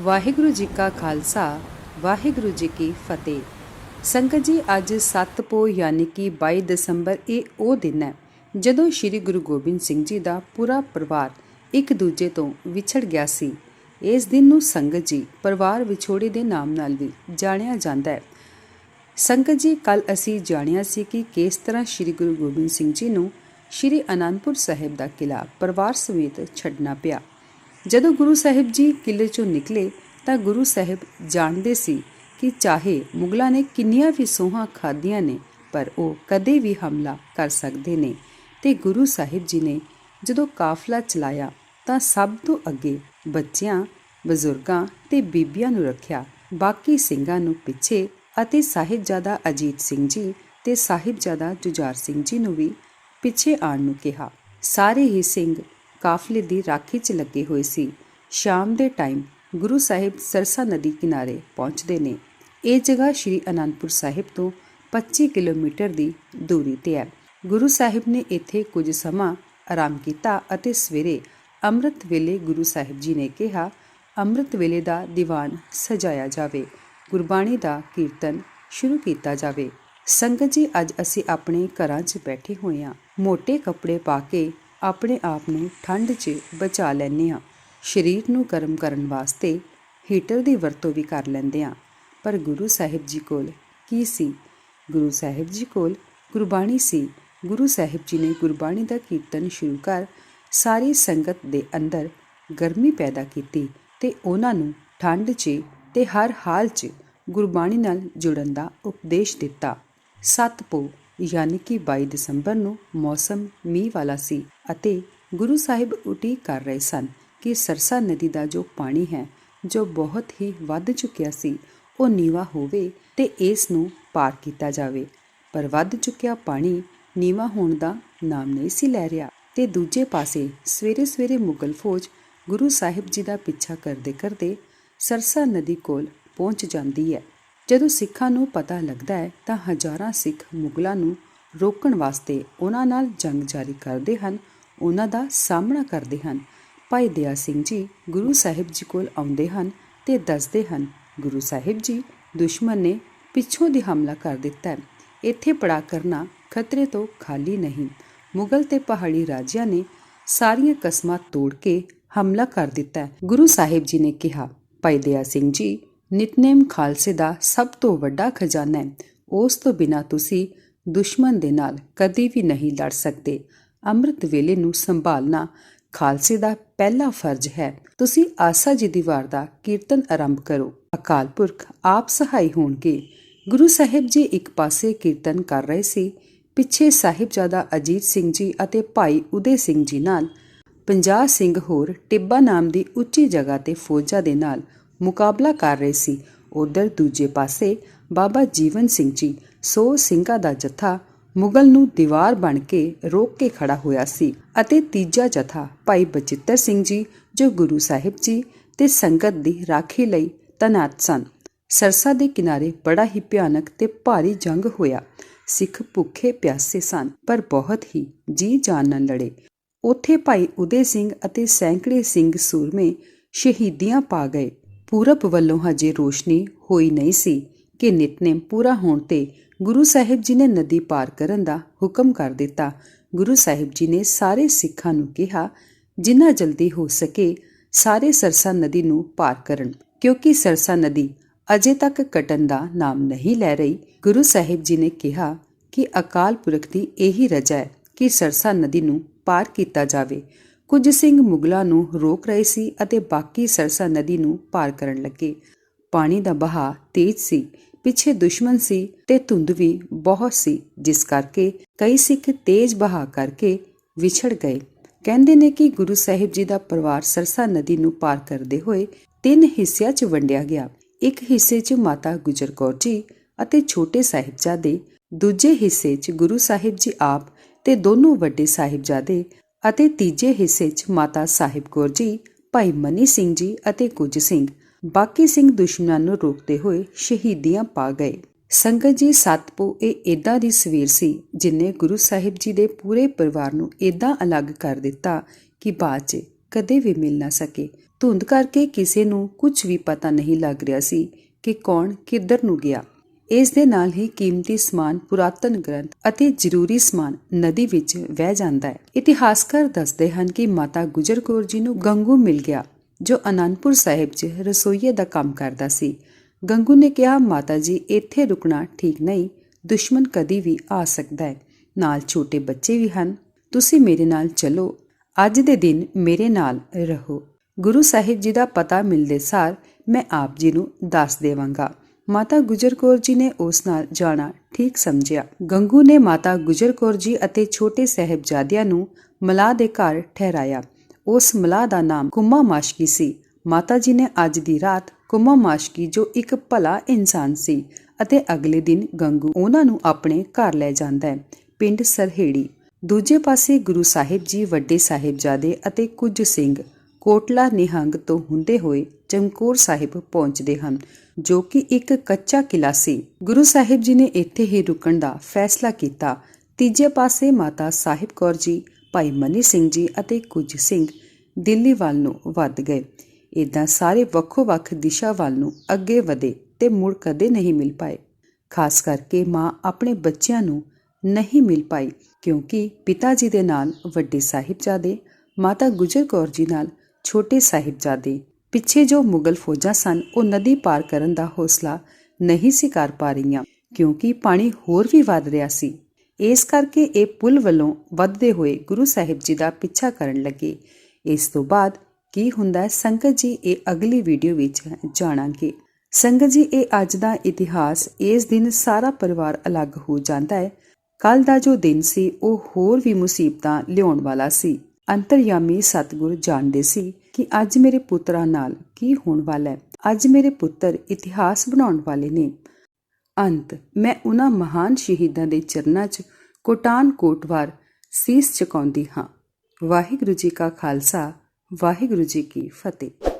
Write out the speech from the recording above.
ਵਾਹਿਗੁਰੂ ਜੀ ਕਾ ਖਾਲਸਾ, ਵਾਹਿਗੁਰੂ ਜੀ ਕੀ ਫਤਿਹ। ਸੰਗਤ ਜੀ, ਅੱਜ 7 ਪੋ ਯਾਨੀ ਕਿ 22 ਦਸੰਬਰ ਇਹ ਉਹ ਦਿਨ ਹੈ, ਜਦੋਂ ਸ੍ਰੀ ਗੁਰੂ ਗੋਬਿੰਦ ਸਿੰਘ ਜੀ ਦਾ ਪੂਰਾ ਪਰਿਵਾਰ ਇੱਕ ਦੂਜੇ ਤੋਂ ਵਿਛੜ ਗਿਆ ਸੀ। ਇਸ ਦਿਨ ਨੂੰ ਸੰਗਤ ਜੀ ਪਰਿਵਾਰ ਵਿਛੋੜੇ ਦੇ ਨਾਮ ਨਾਲ ਵੀ ਜਾਣਿਆ ਜਾਂਦਾ ਹੈ। ਸੰਗਤ ਜੀ, ਕੱਲ ਅਸੀਂ ਜਾਣਿਆ ਸੀ ਕਿ ਕਿਸ ਤਰ੍ਹਾਂ ਸ੍ਰੀ ਗੁਰੂ ਗੋਬਿੰਦ ਸਿੰਘ ਜੀ ਨੂੰ ਸ੍ਰੀ ਅਨੰਦਪੁਰ ਸਾਹਿਬ ਦਾ ਕਿਲਾ ਪਰਿਵਾਰ ਸਮੇਤ ਛੱਡਣਾ ਪਿਆ। ਜਦੋਂ ਗੁਰੂ ਸਾਹਿਬ ਜੀ ਕਿਲੇ ਚੋਂ ਨਿਕਲੇ ਤਾਂ ਗੁਰੂ ਸਾਹਿਬ ਜਾਣਦੇ ਸੀ ਕਿ ਚਾਹੇ ਮੁਗਲਾਂ ਨੇ ਕਿੰਨੀਆਂ ਵੀ ਸੋਹਾਂ ਖਾਧੀਆਂ ਨੇ, ਪਰ ਉਹ ਕਦੇ ਵੀ ਹਮਲਾ ਕਰ ਸਕਦੇ ਨੇ। ਤੇ ਗੁਰੂ ਸਾਹਿਬ ਜੀ ਨੇ ਜਦੋਂ ਕਾਫਲਾ ਚਲਾਇਆ ਤਾਂ ਸਭ ਤੋਂ ਅੱਗੇ ਬੱਚਿਆਂ, ਬਜ਼ੁਰਗਾਂ ਤੇ ਬੀਬੀਆਂ ਨੂੰ ਰੱਖਿਆ। ਬਾਕੀ ਸਿੰਘਾਂ ਨੂੰ ਪਿੱਛੇ ਅਤੇ ਸਾਹਿਬਜ਼ਾਦਾ ਅਜੀਤ ਸਿੰਘ ਜੀ ਤੇ ਸਾਹਿਬਜ਼ਾਦਾ ਜੁਝਾਰ ਸਿੰਘ ਜੀ ਨੂੰ ਵੀ ਪਿੱਛੇ ਆਉਣ ਨੂੰ ਕਿਹਾ। ਸਾਰੇ ਹੀ ਸਿੰਘ ਕਾਫਲੇ ਦੀ ਰਾਖੀ 'ਚ ਲੱਗੇ ਹੋਏ ਸੀ। ਸ਼ਾਮ ਦੇ ਟਾਈਮ ਗੁਰੂ ਸਾਹਿਬ ਸਰਸਾ ਨਦੀ ਕਿਨਾਰੇ ਪਹੁੰਚਦੇ ਨੇ। ਇਹ ਜਗ੍ਹਾ ਸ਼੍ਰੀ ਅਨੰਦਪੁਰ ਸਾਹਿਬ ਤੋਂ 25 ਕਿਲੋਮੀਟਰ ਦੀ ਦੂਰੀ ਤੇ ਹੈ। ਗੁਰੂ ਸਾਹਿਬ ਨੇ ਇੱਥੇ ਕੁਝ ਸਮਾਂ ਆਰਾਮ ਕੀਤਾ ਅਤੇ ਸਵੇਰੇ ਅੰਮ੍ਰਿਤ ਵੇਲੇ ਗੁਰੂ ਸਾਹਿਬ ਜੀ ਨੇ ਕਿਹਾ, ਅੰਮ੍ਰਿਤ ਵੇਲੇ ਦਾ ਦੀਵਾਨ ਸਜਾਇਆ ਜਾਵੇ। ਗੁਰਬਾਣੀ ਦਾ ਕੀਰਤਨ ਸ਼ੁਰੂ ਕੀਤਾ ਜਾਵੇ। ਸੰਗਤ ਜੀ, ਅੱਜ ਅਸੀਂ ਆਪਣੇ ਘਰਾਂ 'ਚ ਬੈਠੇ ਹੋਏ ਹਾਂ। ਮੋٹے ਕੱਪੜੇ ਪਾ ਕੇ ਆਪਣੇ ਆਪ ਨੂੰ ਠੰਡ 'ਚ ਬਚਾ ਲੈਂਦੇ ਹਾਂ। ਸਰੀਰ ਨੂੰ ਗਰਮ ਕਰਨ ਵਾਸਤੇ ਹੀਟਰ ਦੀ ਵਰਤੋਂ ਵੀ ਕਰ ਲੈਂਦੇ ਹਾਂ। ਪਰ ਗੁਰੂ ਸਾਹਿਬ ਜੀ ਕੋਲ ਕੀ ਸੀ? ਗੁਰੂ ਸਾਹਿਬ ਜੀ ਕੋਲ ਗੁਰਬਾਣੀ ਸੀ। ਗੁਰੂ ਸਾਹਿਬ ਜੀ ਨੇ ਗੁਰਬਾਣੀ ਦਾ ਕੀਰਤਨ ਸ਼ੁਰੂ ਕਰ ਸਾਰੀ ਸੰਗਤ ਦੇ ਅੰਦਰ ਗਰਮੀ ਪੈਦਾ ਕੀਤੀ ਤੇ ਉਹਨਾਂ ਨੂੰ ਠੰਡ 'ਚ ਤੇ ਹਰ ਹਾਲ 'ਚ ਗੁਰਬਾਣੀ ਨਾਲ ਜੁੜਨ ਦਾ ਉਪਦੇਸ਼ ਦਿੱਤਾ। ਸੱਤ ਪੋ ਯਾਨੀ ਕਿ 22 ਦਸੰਬਰ ਨੂੰ ਮੌਸਮ ਮੀਂਹ ਵਾਲਾ ਸੀ ਅਤੇ ਗੁਰੂ ਸਾਹਿਬ ਉਡੀਕ ਕਰ ਰਹੇ ਸਨ ਕਿ ਸਰਸਾ ਨਦੀ ਦਾ ਜੋ ਪਾਣੀ ਹੈ, ਜੋ ਬਹੁਤ ਹੀ ਵੱਧ ਚੁੱਕਿਆ ਸੀ, ਉਹ ਨੀਵਾ ਹੋਵੇ ਤੇ ਇਸ ਨੂੰ ਪਾਰ ਕੀਤਾ ਜਾਵੇ। ਪਰ ਵੱਧ ਚੁੱਕਿਆ ਪਾਣੀ ਨੀਵਾ ਹੋਣ ਦਾ ਨਾਮ ਨਹੀਂ ਸੀ ਲੈ ਰਿਹਾ ਤੇ ਦੂਜੇ ਪਾਸੇ ਸਵੇਰੇ ਸਵੇਰੇ ਮੁਗਲ ਫੌਜ ਗੁਰੂ ਸਾਹਿਬ ਜੀ ਦਾ ਪਿੱਛਾ ਕਰਦੇ ਕਰਦੇ ਸਰਸਾ ਨਦੀ ਕੋਲ ਪਹੁੰਚ ਜਾਂਦੀ ਹੈ। ਜਦੋਂ ਸਿੱਖਾਂ ਨੂੰ ਪਤਾ ਲੱਗਦਾ ਹੈ, ਤਾਂ ਹਜ਼ਾਰਾਂ ਸਿੱਖ ਮੁਗਲਾਂ ਨੂੰ ਰੋਕਣ ਵਾਸਤੇ ਉਹਨਾਂ ਨਾਲ ਜੰਗ ਜਾਰੀ ਕਰਦੇ ਹਨ, ਉਹਨਾਂ ਦਾ ਸਾਹਮਣਾ ਕਰਦੇ ਹਨ। ਭਾਈ ਦਇਆ ਸਿੰਘ ਜੀ ਗੁਰੂ ਸਾਹਿਬ ਜੀ ਕੋਲ ਆਉਂਦੇ ਹਨ ਤੇ ਦੱਸਦੇ ਹਨ, ਗੁਰੂ ਸਾਹਿਬ ਜੀ, ਦੁਸ਼ਮਣ ਨੇ ਪਿੱਛੋਂ ਦੀ ਹਮਲਾ ਕਰ ਦਿੱਤਾ ਹੈ। ਇੱਥੇ ਪੜਾ ਕਰਨਾ ਖਤਰੇ ਤੋਂ ਖਾਲੀ ਨਹੀਂ। ਮੁਗਲ ਤੇ ਪਹਾੜੀ ਰਾਜਿਆਂ ਨੇ ਸਾਰੀਆਂ ਕਸਮਾਂ ਤੋੜ ਕੇ ਹਮਲਾ ਕਰ ਦਿੱਤਾ ਗੁਰੂ ਸਾਹਿਬ ਜੀ ਨੇ ਕਿਹਾ, ਭਾਈ ਦਇਆ ਸਿੰਘ ਜੀ ਨਿਤਨੇਮ ਖਾਲਸੇ ਦਾ ਸਭ ਤੋਂ ਵੱਡਾ ਖਜ਼ਾਨਾ ਹੈ। ਉਸ ਤੋਂ ਬਿਨਾ ਤੁਸੀਂ ਦੁਸ਼ਮਣ ਦੇ ਨਾਲ ਕਦੇ ਵੀ ਨਹੀਂ ਲੜ ਸਕਦੇ। ਅੰਮ੍ਰਿਤ ਵੇਲੇ ਨੂੰ ਸੰਭਾਲਣਾ ਖਾਲਸੇ ਦਾ ਪਹਿਲਾ ਫਰਜ਼ ਹੈ। ਤੁਸੀਂ ਆਸਾ ਜੀ ਦੀ ਵਾਰ ਦਾ ਕੀਰਤਨ ਆਰੰਭ ਕਰੋ। ਅਕਾਲ ਪੁਰਖ, ਆਪ ਸਹਾਈ ਹੋਣਗੇ। ਗੁਰੂ ਸਾਹਿਬ ਜੀ ਇੱਕ ਪਾਸੇ ਕੀਰਤਨ ਕਰ ਰਹੇ ਸੀ। ਪਿੱਛੇ ਸਾਹਿਬਜ਼ਾਦਾ ਅਜੀਤ ਸਿੰਘ ਜੀ ਅਤੇ ਭਾਈ ਉਦੇ ਸਿੰਘ ਜੀ ਨਾਲ। 50 ਸਿੰਘ ਹੋਰ ਟਿੱਬਾ ਨਾਮ ਦੀ ਉੱਚੀ ਜਗ੍ਹਾ ਤੇ ਫੌਜਾਂ ਦੇ ਨਾਲ ਮੁਕਾਬਲਾ ਕਰ ਰਹੇ ਸੀ। ਉਧਰ ਦੂਜੇ ਪਾਸੇ ਬਾਬਾ ਜੀਵਨ ਸਿੰਘ ਜੀ ਸੋ ਸਿੰਘਾਂ ਦਾ ਜਥਾ ਮੁਗਲ ਨੂੰ ਦੀਵਾਰ ਬਣ ਕੇ ਰੋਕ ਕੇ ਖੜਾ ਹੋਇਆ ਸੀ ਅਤੇ ਤੀਜਾ ਜਥਾ ਭਾਈ ਬਚਿੱਤਰ ਸਿੰਘ ਜੀ, ਜੋ ਗੁਰੂ ਸਾਹਿਬ ਜੀ ਤੇ ਸੰਗਤ ਦੀ ਰਾਖੀ ਲਈ ਤਨਾਤ ਸਨ। ਸਰਸਾ ਦੇ ਕਿਨਾਰੇ ਬੜਾ ਹੀ ਭਿਆਨਕ ਤੇ ਭਾਰੀ ਜੰਗ ਹੋਇਆ। ਸਿੱਖ ਭੁੱਖੇ ਪਿਆਸੇ ਸਨ, ਪਰ ਬਹੁਤ ਹੀ ਜੀ ਜਾਨ ਨਾਲ ਲੜੇ। ਉੱਥੇ ਭਾਈ ਉਦੇ ਸਿੰਘ ਅਤੇ ਸੈਂਕੜੇ ਸਿੰਘ ਸੂਰਮੇ ਸ਼ਹੀਦੀਆਂ ਪਾ ਗਏ। ਪੂਰਬ ਵੱਲੋਂ ਹਜੇ ਰੋਸ਼ਨੀ ਹੋਈ ਨਹੀਂ ਸੀ ਕਿ ਨਿਤਨੇਮ ਪੂਰਾ ਹੋਣ ਤੇ ਗੁਰੂ ਸਾਹਿਬ ਜੀ ਨੇ ਨਦੀ ਪਾਰ ਕਰਨ ਦਾ ਹੁਕਮ ਕਰ ਦਿੱਤਾ। ਗੁਰੂ ਸਾਹਿਬ ਜੀ ਨੇ ਸਾਰੇ ਸਿੱਖਾਂ ਨੂੰ ਕਿਹਾ, ਜਿੰਨਾ ਜਲਦੀ ਹੋ ਸਕੇ ਸਾਰੇ ਸਰਸਾ ਨਦੀ ਨੂੰ ਪਾਰ ਕਰਨ, ਕਿਉਂਕਿ ਸਰਸਾ ਨਦੀ ਅਜੇ ਤੱਕ ਕਟਣ ਦਾ ਨਾਮ ਨਹੀਂ ਲੈ ਰਹੀ। ਗੁਰੂ ਸਾਹਿਬ ਜੀ ਨੇ ਕਿਹਾ ਕਿ ਅਕਾਲ ਪੁਰਖ ਦੀ ਇਹੀ ਰਜਾ ਹੈ ਕਿ ਸਰਸਾ ਨਦੀ ਨੂੰ ਪਾਰ ਕੀਤਾ ਜਾਵੇ। ਕੁਝ ਸਿੰਘ ਮੁਗਲਾਂ ਨੂੰ ਰੋਕ ਰਹੇ ਸੀ ਅਤੇ ਬਾਕੀ ਸਰਸਾ ਨਦੀ ਨੂੰ ਪਾਰ ਕਰਨ ਲੱਗੇ। ਪਾਣੀ ਦਾ ਬਹਾਅ ਤੇਜ਼ ਸੀ, ਪਿੱਛੇ ਦੁਸ਼ਮਣ ਸੀ ਤੇ ਧੁੰਦ ਵੀ ਬਹੁਤ ਸੀ, ਜਿਸ ਕਰਕੇ ਕਈ ਸਿੱਖ ਤੇਜ਼ ਬਹਾਅ ਕਰਕੇ ਵਿਛੜ ਗਏ। ਕਹਿੰਦੇ ਨੇ ਕਿ ਗੁਰੂ ਸਾਹਿਬ ਜੀ ਦਾ ਪਰਿਵਾਰ ਸਰਸਾ ਨਦੀ ਨੂੰ ਪਾਰ ਕਰਦੇ ਹੋਏ ਤਿੰਨ ਹਿੱਸਿਆਂ 'ਚ ਵੰਡਿਆ ਗਿਆ। ਇੱਕ ਹਿੱਸੇ 'ਚ ਮਾਤਾ ਗੁਜਰ ਕੌਰ ਜੀ ਅਤੇ ਛੋਟੇ ਸਾਹਿਬਜ਼ਾਦੇ, ਦੂਜੇ ਹਿੱਸੇ 'ਚ ਗੁਰੂ ਸਾਹਿਬ ਜੀ ਆਪ ਤੇ ਦੋਨੋਂ ਵੱਡੇ ਸਾਹਿਬਜ਼ਾਦੇ ਅਤੇ ਤੀਜੇ ਹਿੱਸੇ 'ਚ ਮਾਤਾ ਸਾਹਿਬ ਕੌਰ ਜੀ, ਭਾਈ ਮਨੀ ਸਿੰਘ ਜੀ ਅਤੇ ਕੁਝ ਸਿੰਘ, ਬਾਕੀ ਸਿੰਘ ਦੁਸ਼ਮਣਾਂ ਨੂੰ ਰੋਕਦੇ ਹੋਏ ਸ਼ਹੀਦੀਆਂ ਪਾ ਗਏ। ਸੰਗਤ ਜੀ ਸਤਪੋ ਇਹ ਇਦਾਂ ਦੀ ਸਵੇਰ ਸੀ ਜਿਨੇ ਗੁਰੂ ਸਾਹਿਬ ਜੀ ਦੇ ਪੂਰੇ ਪਰਿਵਾਰ ਨੂੰ ਇਦਾਂ ਅਲੱਗ ਕਰ ਦਿੱਤਾ ਕਿ ਬਾਅਦ 'ਚ ਕਦੇ ਵੀ ਮਿਲ ਨਾ ਸਕੇ। ਧੁੰਦ ਕਰਕੇ ਕਿਸੇ ਨੂੰ ਕੁਝ ਵੀ ਪਤਾ ਨਹੀਂ ਲੱਗ ਰਿਹਾ ਸੀ ਕਿ ਕੌਣ ਕਿੱਧਰ ਨੂੰ ਗਿਆ। ਇਸ ਦੇ ਨਾਲ ਹੀ ਕੀਮਤੀ ਸਮਾਨ ਪੁਰਾਤਨ ਗ੍ਰੰਥ ਅਤੇ ਜ਼ਰੂਰੀ ਸਮਾਨ ਨਦੀ ਵਿੱਚ ਵਹਿ ਜਾਂਦਾ ਹੈ। ਇਤਿਹਾਸਕਾਰ ਦੱਸਦੇ ਹਨ ਕਿ ਮਾਤਾ ਗੁਜਰ ਕੌਰ ਜੀ ਨੂੰ ਗੰਗੂ ਮਿਲ ਗਿਆ, ਜੋ ਅਨੰਦਪੁਰ ਸਾਹਿਬ 'ਚ ਰਸੋਈਏ ਦਾ ਕੰਮ ਕਰਦਾ ਸੀ। ਗੰਗੂ ਨੇ ਕਿਹਾ, ਮਾਤਾ ਜੀ, ਇੱਥੇ ਰੁਕਣਾ ਠੀਕ ਨਹੀਂ, ਦੁਸ਼ਮਣ ਕਦੀ ਵੀ ਆ ਸਕਦਾ ਹੈ, ਨਾਲ ਛੋਟੇ ਬੱਚੇ ਵੀ ਹਨ। ਤੁਸੀਂ ਮੇਰੇ ਨਾਲ ਚਲੋ, ਅੱਜ ਦੇ ਦਿਨ ਮੇਰੇ ਨਾਲ ਰਹੋ। ਗੁਰੂ ਸਾਹਿਬ ਜੀ ਦਾ ਪਤਾ ਮਿਲਦੇ ਸਾਰ ਮੈਂ ਆਪ ਜੀ ਨੂੰ ਦੱਸ ਦੇਵਾਂਗਾ। ਮਾਤਾ ਗੁਜਰ ਕੌਰ ਜੀ ਨੇ ਉਸ ਨਾਲ ਜਾਣਾ ਠੀਕ ਸਮਝਿਆ। ਗੰਗੂ ਨੇ ਮਾਤਾ ਗੁਜਰ ਕੌਰ ਜੀ ਅਤੇ ਛੋਟੇ ਸਾਹਿਬਜ਼ਾਦਿਆਂ ਨੂੰ ਮਲਾਹ ਦੇ ਘਰ ਠਹਿਰਾਇਆ। ਉਸ ਮਲਾਹ ਦਾ ਨਾਮ ਕੁਮਾ ਮਾਸ਼ਕੀ ਸੀ। ਮਾਤਾ ਜੀ ਨੇ ਅੱਜ ਦੀ ਰਾਤ ਕੁਮਾ ਮਾਸ਼ਕੀ ਜੋ ਇੱਕ ਭਲਾ ਇਨਸਾਨ ਸੀ ਅਤੇ ਅਗਲੇ ਦਿਨ ਗੰਗੂ ਉਹਨਾਂ ਨੂੰ ਆਪਣੇ ਘਰ ਲੈ ਜਾਂਦਾ ਹੈ, ਪਿੰਡ ਸਰਹੇੜੀ। ਦੂਜੇ ਪਾਸੇ ਗੁਰੂ ਸਾਹਿਬ ਜੀ, ਵੱਡੇ ਸਾਹਿਬਜ਼ਾਦੇ ਅਤੇ ਕੁਝ ਸਿੰਘ ਕੋਟਲਾ ਨਿਹੰਗ ਤੋਂ ਹੁੰਦੇ ਹੋਏ ਚਮਕੌਰ ਸਾਹਿਬ ਪਹੁੰਚਦੇ ਹਨ, ਜੋ ਕਿ ਇੱਕ ਕੱਚਾ ਕਿਲਾ ਸੀ। ਗੁਰੂ ਸਾਹਿਬ ਜੀ ਨੇ ਇੱਥੇ ਹੀ ਰੁਕਣ ਦਾ ਫੈਸਲਾ ਕੀਤਾ। ਤੀਜੇ ਪਾਸੇ ਮਾਤਾ ਸਾਹਿਬ ਕੌਰ ਜੀ, ਭਾਈ ਮਨੀ ਸਿੰਘ ਜੀ ਅਤੇ ਕੁਝ ਸਿੰਘ ਦਿੱਲੀ ਵੱਲ ਨੂੰ ਵੱਧ ਗਏ। ਇਦਾਂ ਸਾਰੇ ਵੱਖੋ-ਵੱਖ ਦਿਸ਼ਾ ਵੱਲ ਨੂੰ ਅੱਗੇ ਵਧੇ ਤੇ ਮੁੜ ਕਦੇ ਨਹੀਂ ਮਿਲ ਪਾਏ। ਖਾਸ ਕਰਕੇ ਮਾਂ ਆਪਣੇ ਬੱਚਿਆਂ ਨੂੰ ਨਹੀਂ ਮਿਲ ਪਾਈ, ਕਿਉਂਕਿ ਪਿਤਾ ਜੀ ਦੇ ਨਾਲ ਵੱਡੇ ਸਾਹਿਬਜ਼ਾਦੇ, ਮਾਤਾ ਗੁਜਰ ਕੌਰ ਜੀ ਨਾਲ ਛੋਟੇ ਸਾਹਿਬਜ਼ਾਦੇ ਪਿੱਛੇ ਜੋ ਮੁਗਲ ਫੌਜਾਂ ਸਨ, ਉਹ ਨਦੀ ਪਾਰ ਕਰਨ ਦਾ ਹੌਸਲਾ ਨਹੀਂ ਸੀ ਕਰ ਪਾ ਰਹੀਆਂ, ਕਿਉਂਕਿ ਪਾਣੀ ਹੋਰ ਵੀ ਵੱਧ ਰਿਹਾ ਸੀ। ਇਸ ਕਰਕੇ ਇਹ ਪੁਲ ਵੱਲੋਂ ਵੱਧਦੇ ਹੋਏ ਗੁਰੂ ਸਾਹਿਬ ਜੀ ਦਾ ਪਿੱਛਾ ਕਰਨ ਲੱਗੇ। ਇਸ ਤੋਂ ਬਾਅਦ ਕੀ ਹੁੰਦਾ ਹੈ, ਸੰਗਤ ਜੀ, ਇਹ ਅਗਲੀ ਵੀਡੀਓ ਵਿੱਚ ਜਾਣਾਂਗੇ। ਸੰਗਤ ਜੀ, ਇਹ ਅੱਜ ਦਾ ਇਤਿਹਾਸ, ਇਸ ਦਿਨ ਸਾਰਾ ਪਰਿਵਾਰ ਅਲੱਗ ਹੋ ਜਾਂਦਾ ਹੈ। ਕੱਲ ਦਾ ਜੋ ਦਿਨ ਸੀ, ਉਹ ਹੋਰ ਵੀ ਮੁਸੀਬਤਾਂ ਲਿਆਉਣ ਵਾਲਾ ਸੀ। ਅੰਤਰਯਾਮੀ ਸਤਿਗੁਰ ਜਾਣਦੇ ਸੀ ਕਿ ਅੱਜ ਮੇਰੇ ਪੁੱਤਰਾਂ ਨਾਲ ਕੀ ਹੋਣ ਵਾਲਾ ਹੈ। ਅੱਜ ਮੇਰੇ ਪੁੱਤਰ ਇਤਿਹਾਸ ਬਣਾਉਣ ਵਾਲੇ ਨੇ। ਅੰਤ, ਮੈਂ ਉਹਨਾਂ ਮਹਾਨ ਸ਼ਹੀਦਾਂ ਦੇ ਚਰਨਾਂ 'ਚ ਕੋਟਾਨ ਕੋਟਵਾਰ ਸੀਸ ਝੁਕਾਉਂਦੀ ਹਾਂ। ਵਾਹਿਗੁਰੂ ਜੀ ਕਾ ਖਾਲਸਾ, ਵਾਹਿਗੁਰੂ ਜੀ ਕੀ ਫਤਿਹ।